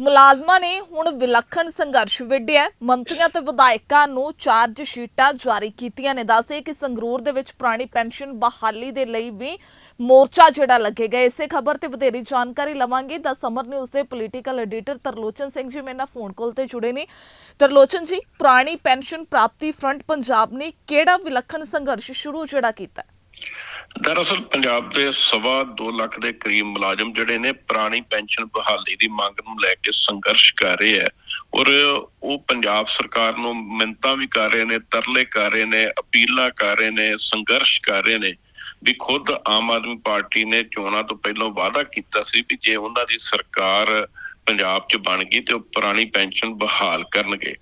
ਮੁਲਾਜ਼ਮਾਂ ਨੇ ਹੁਣ ਵਿਲੱਖਣ ਸੰਘਰਸ਼ ਵਿੱਢਿਆ ਮੰਤਰੀਆਂ ਤੇ ਵਿਧਾਇਕਾਂ ਨੂੰ ਚਾਰਜ ਸ਼ੀਟਾਂ ਜਾਰੀ ਕੀਤੀਆਂ ਨੇ। ਦੱਸਦੇ ਕਿ ਸੰਗਰੂਰ ਦੇ ਵਿੱਚ ਪੁਰਾਣੀ ਪੈਨਸ਼ਨ ਬਹਾਲੀ ਦੇ ਲਈ ਵੀ ਮੋਰਚਾ ਜਿਹੜਾ ਲੱਗੇਗਾ ਇਸੇ ਖਬਰ ਤੇ ਵਧੇਰੀ ਜਾਣਕਾਰੀ ਲਵਾਂਗੇ। ਦਾ ਸਮਰ ਨਿਊਜ਼ ਦੇ ਪੋਲੀਟੀਕਲ ਐਡੀਟਰ ਤਰਲੋਚਨ ਸਿੰਘ ਜੀ ਮੇਰੇ ਨਾਲ ਫੋਨ ਕਾਲ ਤੇ ਜੁੜੇ ਨੇ। ਤਰਲੋਚਨ ਜੀ, ਪੁਰਾਣੀ ਪੈਨਸ਼ਨ ਪ੍ਰਾਪਤੀ ਫਰੰਟ ਪੰਜਾਬ ਨੇ ਕਿਹੜਾ ਵਿਲੱਖਣ ਸੰਘਰਸ਼ ਸ਼ੁਰੂ ਜਿਹੜਾ ਕੀਤਾ ਹੈ? ਦਰਅਸਲ ਪੰਜਾਬ ਦੇ ਸਵਾ 2 ਲੱਖ ਦੇ ਕਰੀਬ ਮੁਲਾਜ਼ਮ ਜਿਹੜੇ ਨੇ ਪੁਰਾਣੀ ਪੈਨਸ਼ਨ ਬਹਾਲੀ ਦੀ ਮੰਗ ਨੂੰ ਲੈ ਕੇ ਸੰਘਰਸ਼ ਕਰ ਰਹੇ ਹੈ ਔਰ ਉਹ ਪੰਜਾਬ ਸਰਕਾਰ ਨੂੰ ਮਿੰਨਤਾਂ ਵੀ ਕਰ ਰਹੇ ਨੇ, ਤਰਲੇ ਕਰ ਰਹੇ ਨੇ, ਅਪੀਲਾਂ ਕਰ ਰਹੇ ਨੇ, ਸੰਘਰਸ਼ ਕਰ ਰਹੇ ਨੇ ਵੀ ਖੁਦ ਆਮ ਆਦਮੀ ਪਾਰਟੀ ਨੇ ਚੋਣਾਂ ਤੋਂ ਪਹਿਲਾਂ ਵਾਅਦਾ ਕੀਤਾ ਸੀ ਵੀ ਜੇ ਉਹਨਾਂ ਦੀ ਸਰਕਾਰ ਪੰਜਾਬ 'ਚ ਬਣ ਗਈ ਤੇ ਉਹ ਪੁਰਾਣੀ ਪੈਨਸ਼ਨ ਬਹਾਲ ਕਰਨਗੇ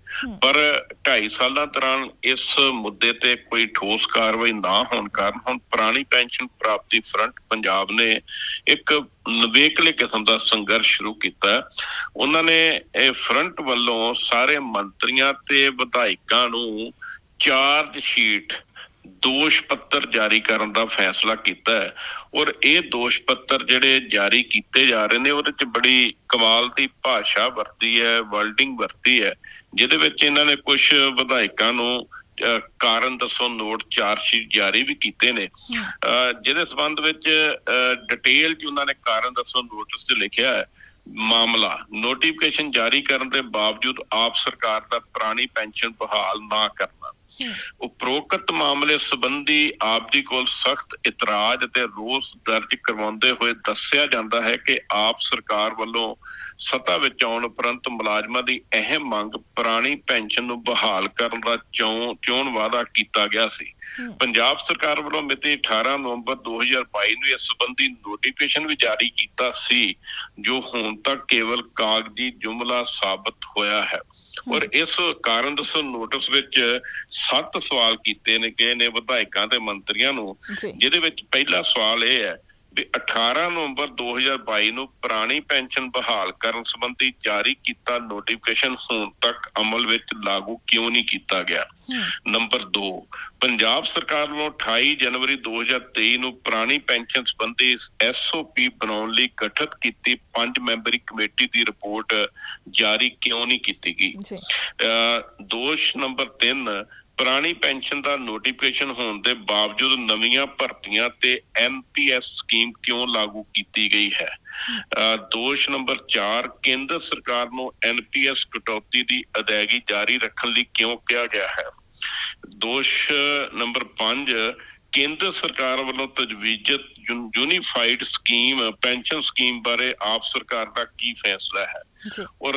ਪਰ 2.5 ਸਾਲਾਂ ਦੌਰਾਨ ਇਸ ਮੁੱਦੇ ਤੇ ਕੋਈ ਠੋਸ ਕਾਰਵਾਈ ਨਾ ਹੋਣ ਕਾਰਨ ਹੁਣ ਪੁਰਾਣੀ ਪੈਨਸ਼ਨ ਪ੍ਰਾਪਤੀ ਫਰੰਟ ਪੰਜਾਬ ਨੇ ਇੱਕ ਨਵੇਕਲੇ ਕਿਸਮ ਦਾ ਸੰਘਰਸ਼ ਸ਼ੁਰੂ ਕੀਤਾ। ਉਹਨਾਂ ਨੇ ਇਹ ਫਰੰਟ ਵੱਲੋਂ ਸਾਰੇ ਮੰਤਰੀਆਂ ਤੇ ਵਿਧਾਇਕਾਂ ਨੂੰ ਚਾਰਜ ਸ਼ੀਟ ਦੋਸ਼ ਪੱਤਰ ਜਾਰੀ ਕਰਨ ਦਾ ਫੈਸਲਾ ਕੀਤਾ ਹੈ। ਔਰ ਇਹ ਦੋਸ਼ ਪੱਤਰ ਜਿਹੜੇ ਜਾਰੀ ਕੀਤੇ ਜਾ ਰਹੇ ਨੇ ਉਹਦੇ ਚ ਬੜੀ ਕਮਾਲ ਦੀ ਭਾਸ਼ਾ ਵਰਤੀ ਹੈ ਵਰਡਿੰਗ ਵਰਤੀ ਹੈ ਜਿਹਦੇ ਵਿੱਚ ਇਹਨਾਂ ਨੇ ਕੁਝ ਵਿਧਾਇਕਾਂ ਨੂੰ ਕਾਰਨ ਦੱਸੋ ਨੋਟ ਚਾਰਜ ਸ਼ੀਟ ਜਾਰੀ ਵੀ ਕੀਤੇ ਨੇ। ਜਿਹਦੇ ਸਬੰਧ ਵਿੱਚ ਡਿਟੇਲ ਚ ਉਹਨਾਂ ਨੇ ਕਾਰਨ ਦੱਸੋ ਨੋਟਿਸ 'ਚ ਲਿਖਿਆ ਹੈ ਮਾਮਲਾ। ਨੋਟੀਫਿਕੇਸ਼ਨ ਜਾਰੀ ਕਰਨ ਦੇ ਬਾਵਜੂਦ ਆਪ ਸਰਕਾਰ ਦਾ ਪੁਰਾਣੀ ਪੈਨਸ਼ਨ ਬਹਾਲ ਨਾ ਕਰਨਾ। ਉਪਰੋਕਤ ਮਾਮਲੇ ਸੰਬੰਧੀ ਆਪ ਜੀ ਕੋਲ ਸਖਤ ਇਤਰਾਜ਼ ਅਤੇ ਰੋਸ ਦਰਜ ਕਰਵਾਉਂਦੇ ਹੋਏ ਦੱਸਿਆ ਜਾਂਦਾ ਹੈ ਕਿ ਆਪ ਸਰਕਾਰ ਵੱਲੋਂ ਸੱਤਾ ਵਿੱਚ ਆਉਣ ਉਪਰੰਤ ਮੁਲਾਜ਼ਮਾਂ ਦੀ ਅਹਿਮ ਮੰਗ ਪੁਰਾਣੀ ਪੈਨਸ਼ਨ ਨੂੰ ਬਹਾਲ ਕਰਨ ਦਾ ਚੋਣ ਚੋਣ ਵਾਅਦਾ ਕੀਤਾ ਗਿਆ ਸੀ। ਪੰਜਾਬ ਸਰਕਾਰ ਵੱਲੋਂ ਮਿਤੀ 18 ਨਵੰਬਰ 2022 ਨੂੰ ਇਸ ਸੰਬੰਧੀ ਨੋਟੀਫਿਕੇਸ਼ਨ ਵੀ ਜਾਰੀ ਕੀਤਾ ਸੀ ਜੋ ਹੁਣ ਤੱਕ ਕੇਵਲ ਕਾਗਜ਼ੀ ਜੁਮਲਾ ਸਾਬਤ ਹੋਇਆ ਹੈ। ਔਰ ਇਸ ਕਾਰਨ ਦੱਸੋ ਨੋਟਿਸ ਵਿੱਚ ਸੱਤ ਸਵਾਲ ਕੀਤੇ ਨੇ ਗਏ ਨੇ ਵਿਧਾਇਕਾਂ ਤੇ ਮੰਤਰੀਆਂ ਨੂੰ ਜਿਹਦੇ ਵਿੱਚ ਪਹਿਲਾ ਸਵਾਲ ਇਹ ਹੈ ਵੀ 18 ਨਵੰਬਰ 2022 ਨੂੰ ਪੁਰਾਣੀ ਪੈਨਸ਼ਨ ਬਹਾਲ ਕਰਨ ਸੰਬੰਧੀ ਜਾਰੀ ਕੀਤਾ ਨੋਟੀਫਿਕੇਸ਼ਨ ਹੁਣ ਤੱਕ ਅਮਲ ਵਿੱਚ ਲਾਗੂ ਕਿਉਂ ਨਹੀਂ ਕੀਤਾ ਗਿਆ? ਨੰਬਰ 2 ਪੰਜਾਬ ਸਰਕਾਰ ਵੱਲੋਂ 28 ਜਨਵਰੀ 2023 ਨੂੰ ਪੁਰਾਣੀ ਪੈਨਸ਼ਨ ਸੰਬੰਧੀ ਐਸਓਪੀ ਬਣਾਉਣ ਲਈ ਗਠਿਤ ਕੀਤੀ ਪੰਜ ਮੈਂਬਰੀ ਕਮੇਟੀ ਦੀ ਰਿਪੋਰਟ ਜਾਰੀ ਕਿਉਂ ਨਹੀਂ ਕੀਤੀ ਗਈ? ਦੋਸ਼ ਨੰਬਰ 3 ਪੁਰਾਣੀ ਪੈਨਸ਼ਨ ਦਾ ਨੋਟੀਫਿਕੇਸ਼ਨ ਹੋਣ ਦੇ ਬਾਵਜੂਦ ਨਵੀਆਂ ਭਰਤੀਆਂ ਤੇ ਐਮਪੀਐਸ ਸਕੀਮ ਕਿਉਂ ਲਾਗੂ ਕੀਤੀ ਗਈ ਹੈ? ਦੋਸ਼ ਨੰਬਰ 4 ਕੇਂਦਰ ਸਰਕਾਰ ਨੂੰ ਐਨਪੀਐਸ ਕਟੌਤੀ ਦੀ ਅਦਾਇਗੀ ਜਾਰੀ ਰੱਖਣ ਲਈ ਕਿਉਂ ਕਿਹਾ ਗਿਆ ਹੈ? ਦੋਸ਼ ਨੰਬਰ 5 ਕੇਂਦਰ ਸਰਕਾਰ ਵੱਲੋਂ ਤਜਵੀਜ਼ਤ ਯੂਨ- ਯੂਨੀਫਾਈਡ ਸਕੀਮ ਪੈਨਸ਼ਨ ਸਕੀਮ ਬਾਰੇ ਆਪ ਸਰਕਾਰ ਦਾ ਕੀ ਫੈਸਲਾ ਹੈ? ਔਰ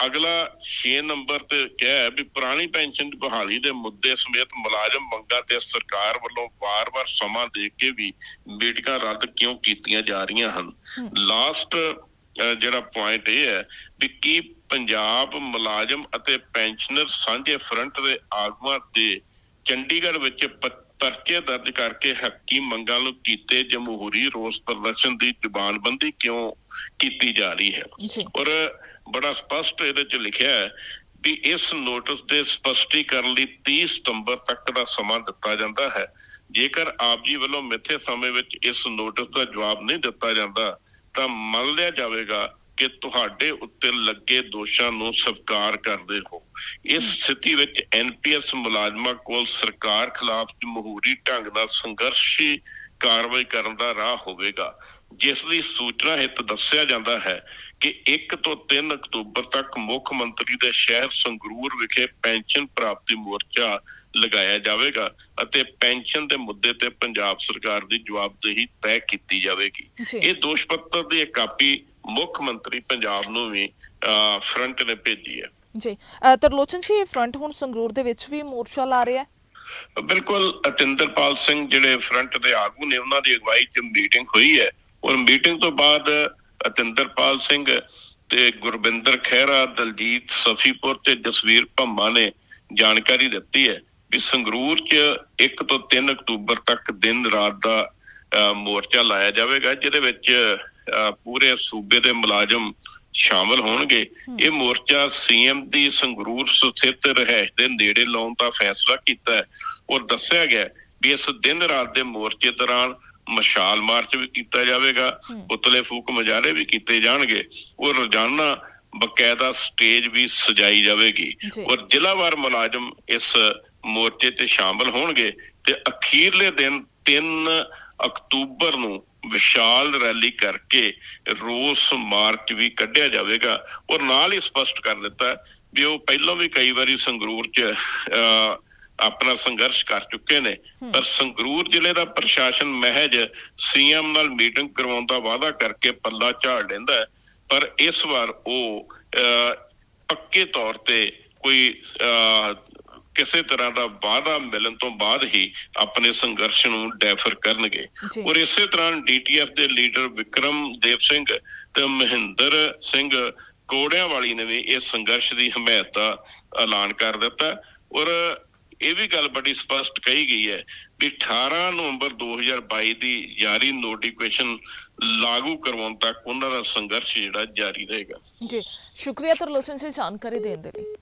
ਅਗਲਾ 6 ਨੰਬਰ ਤੇ ਕਿਹਾ ਹੈ ਵੀ ਪੁਰਾਣੀ ਪੈਨਸ਼ਨ ਦੀ ਬਹਾਲੀ ਦੇ ਮੁੱਦੇ ਸਮੇਤ ਮੁਲਾਜ਼ਮ ਮੰਗਾਂ ਤੇ ਸਰਕਾਰ ਵੱਲੋਂ ਵਾਰ-ਵਾਰ ਸਮਾਂ ਦੇ ਕੇ ਵੀ ਮੀਟਿੰਗਾਂ ਰੱਦ ਕਿਉਂ ਕੀਤੀਆਂ ਜਾ ਰਹੀਆਂ ਹਨ। ਲਾਸਟ ਜਿਹੜਾ ਪੁਆਇੰਟ ਇਹ ਹੈ ਵੀ ਕੀ ਪੰਜਾਬ ਮੁਲਾਜ਼ਮ ਅਤੇ ਪੈਨਸ਼ਨਰ ਸਾਂਝੇ ਫਰੰਟ ਦੇ ਆਗੂਆਂ ਤੇ ਚੰਡੀਗੜ੍ਹ ਵਿੱਚ ਪਰਚੇ ਦਰਜ ਕਰਕੇ ਹੱਕੀ ਮੰਗਾਂ ਨੂੰ ਕੀਤੇ ਜਮਹੂਰੀ ਰੋਸ ਪ੍ਰਦਰਸ਼ਨ ਦੀ ਜ਼ੁਬਾਨਬੰਦੀ ਕਿਉਂ ਕੀਤੀ ਜਾ ਰਹੀ ਹੈ? ਔਰ ਬੜਾ ਸਪਸ਼ਟ ਇਹਦੇ ਚ ਲਿਖਿਆ ਹੈ ਵੀ ਇਸ ਨੋਟਿਸ ਦੇ ਸਪਸ਼ਟੀਕਰਨ ਲਈ 30 ਸਤੰਬਰ ਤੱਕ ਦਾ ਸਮਾਂ ਦਿੱਤਾ ਜਾਂਦਾ ਹੈ। ਜੇਕਰ ਆਪ ਜੀ ਵੱਲੋਂ ਮਿੱਥੇ ਸਮੇਂ ਵਿੱਚ ਇਸ ਨੋਟਿਸ ਦਾ ਜਵਾਬ ਨਹੀਂ ਦਿੱਤਾ ਜਾਂਦਾ ਤਾਂ ਮੰਨ ਲਿਆ ਜਾਵੇਗਾ ਕਿ ਤੁਹਾਡੇ ਉੱਤੇ ਲੱਗੇ ਦੋਸ਼ਾਂ ਨੂੰ ਸਵੀਕਾਰ ਕਰਦੇ ਹੋ। ਇਸ ਸਥਿਤੀ ਵਿੱਚ ਐਨਪੀਐਸ ਮੁਲਾਜ਼ਮਾਂ ਕੋਲ ਸਰਕਾਰ ਖਿਲਾਫ ਜਮਹੂਰੀ ਢੰਗ ਨਾਲ ਸੰਘਰਸ਼ੀ ਕਾਰਵਾਈ ਕਰਨ ਦਾ ਰਾਹ ਹੋਵੇਗਾ। ਜਿਸ ਦੀ ਸੂਚਨਾ ਹਿੱਤ ਦੱਸਿਆ ਜਾਂਦਾ ਹੈ ਕਿ 1 ਤੋਂ 3 ਅਕਤੂਬਰ ਤੱਕ ਮੁੱਖ ਮੰਤਰੀ ਦੇ ਸ਼ਹਿਰ ਸੰਗਰੂਰ ਵਿਖੇ ਪੈਨਸ਼ਨ ਪ੍ਰਾਪਤੀ ਮੋਰਚਾ ਲਗਾਇਆ ਜਾਵੇਗਾ ਅਤੇ ਪੈਨਸ਼ਨ ਦੇ ਮੁੱਦੇ ਤੇ ਪੰਜਾਬ ਸਰਕਾਰ ਦੀ ਜਵਾਬਦੇਹੀ ਤੈਅ ਕੀਤੀ ਜਾਵੇਗੀ। ਇਹ ਦੋਸ਼ ਪੱਤਰ ਦੀ ਇੱਕ ਕਾਪੀ ਮੁੱਖ ਮੰਤਰੀ ਪੰਜਾਬ ਨੂੰ ਵੀ ਫਰੰਟ ਨੇ ਭੇਜੀ ਹੈ। ਜੀ। ਤਰਲੋਚਨ ਜੀ ਫਰੰਟ ਹੁਣ ਸੰਗਰੂਰ ਦੇ ਵਿੱਚ ਵੀ ਮੋਰਚਾ ਲਾ ਰਿਹਾ ਹੈ? ਬਿਲਕੁਲ ਅਤਿੰਦਰਪਾਲ ਸਿੰਘ ਜਿਹੜੇ ਫਰੰਟ ਦੇ ਆਗੂ ਨੇ ਉਹਨਾਂ ਦੀ ਅਗਵਾਈ 'ਚ ਮੀਟਿੰਗ ਹੋਈ ਹੈ। ਔਰ ਮੀਟਿੰਗ ਤੋਂ ਬਾਅਦ ਅਤਿੰਦਰਪਾਲ ਸਿੰਘ ਤੇ ਗੁਰਬਿੰਦਰ ਖਹਿਰਾ ਦਲਜੀਤ ਸਫੀਪੁਰ ਤੇ ਜਸਵੀਰ ਭੰਮਾ ਨੇ ਜਾਣਕਾਰੀ ਦਿੱਤੀ ਹੈ ਕਿ ਸੰਗਰੂਰ 'ਚ 1 ਤੋਂ 3 ਅਕਤੂਬਰ ਤੱਕ ਦਿਨ ਰਾਤ ਦਾ ਮੋਰਚਾ ਲਾਇਆ ਜਾਵੇਗਾ ਜਿਹਦੇ ਵਿੱਚ ਪੂਰੇ ਸੂਬੇ ਦੇ ਮੁਲਾਜ਼ਮ ਸ਼ਾਮਲ ਹੋਣਗੇ। ਇਹ ਮੋਰਚਾ ਸੀਐਮ ਦੀ ਸੰਗਰੂਰ ਸਥਿਤ ਰਹਿਸ਼ ਦੇ ਨੇੜੇ ਲਾਉਣ ਦਾ ਫੈਸਲਾ ਕੀਤਾ ਹੈ। ਔਰ ਦੱਸਿਆ ਗਿਆ ਵੀ ਇਸ ਦਿਨ ਰਾਤ ਦੇ ਮੋਰਚੇ ਦੌਰਾਨ ਮਸ਼ਾਲ ਮਾਰਚ ਵੀ ਕੀਤਾ ਜਾਵੇਗਾ। ਪੁਤਲੇ ਫੂਕ ਮਜਾਰੇ ਵੀ ਕੀਤੇ ਜਾਣਗੇ ਔਰ ਰੋਜ਼ਾਨਾ ਬਕਾਇਦਾ ਸਟੇਜ ਵੀ ਸਜਾਈ ਜਾਵੇਗੀ। ਔਰ ਜ਼ਿਲ੍ਹਾਵਾਰ ਮੁਲਾਜ਼ਮ ਇਸ ਮੋਰਚੇ ਤੇ ਸ਼ਾਮਲ ਹੋਣਗੇ ਤੇ ਅਖੀਰਲੇ ਦਿਨ 3 ਅਕਤੂਬਰ ਨੂੰ ਵਿਸ਼ਾਲ ਰੈਲੀ ਕਰਕੇ ਰੋਸ ਮਾਰਚ ਵੀ ਕੱਢਿਆ ਜਾਵੇਗਾ ਔਰ ਨਾਲ ਹੀ ਸਪਸ਼ਟ ਕਰ ਦਿੱਤਾ ਵੀ ਉਹ ਪਹਿਲਾਂ ਵੀ ਕਈ ਵਾਰੀ ਸੰਗਰੂਰ 'ਚ ਆਪਣਾ ਸੰਘਰਸ਼ ਕਰ ਚੁੱਕੇ ਨੇ। ਪਰ ਸੰਗਰੂਰ ਜ਼ਿਲ੍ਹੇ ਦਾ ਪ੍ਰਸ਼ਾਸਨ ਮਹਿਜ ਸੀਐਮ ਨਾਲ ਮੀਟਿੰਗ ਕਰਵਾਉਣ ਦਾ ਵਾਅਦਾ ਕਰਕੇ ਪੱਲਾ ਝਾੜ ਲੈਂਦਾ ਪਰ ਇਸ ਵਾਰ ਉਹ ਪੱਕੇ ਤੌਰ ਤੇ ਕੋਈ ਕਿਸੇ ਤਰ੍ਹਾਂ ਦਾ ਵਾਅਦਾ ਮਿਲਣ ਤੋਂ ਬਾਅਦ ਹੀ ਆਪਣੇ ਸੰਘਰਸ਼ ਨੂੰ ਡੈਫਰ ਕਰਨਗੇ। ਔਰ ਇਸੇ ਤਰ੍ਹਾਂ ਡੀਟੀਐਫ ਦੇ ਲੀਡਰ ਵਿਕਰਮ ਦੇਵ ਸਿੰਘ ਤੇ ਮਹਿੰਦਰ ਸਿੰਘ ਕੋੜਿਆਂ ਵਾਲੀ ਨੇ ਵੀ ਇਸ ਸੰਘਰਸ਼ ਦੀ ਹਮਾਇਤ ਦਾ ਐਲਾਨ ਕਰ ਦਿੱਤਾ। ਔਰ ਇਹ ਵੀ ਗੱਲ ਬੜੀ ਸਪਸ਼ਟ ਕਹੀ ਗਈ ਹੈ ਕਿ 18 ਨਵੰਬਰ 2022 ਦੀ ਜਾਰੀ ਨੋਟੀਫਿਕੇਸ਼ਨ ਲਾਗੂ ਕਰਵਾਉਣ ਤੱਕ ਉਹਨਾਂ ਦਾ ਸੰਘਰਸ਼ ਜਿਹੜਾ ਜਾਰੀ ਰਹੇਗਾ। ਜੀ, ਸ਼ੁਕਰੀਆ ਤਰਲੋਚਨ ਜੀ ਜਾਣਕਾਰੀ ਦੇਣ ਦੇ ਲਈ।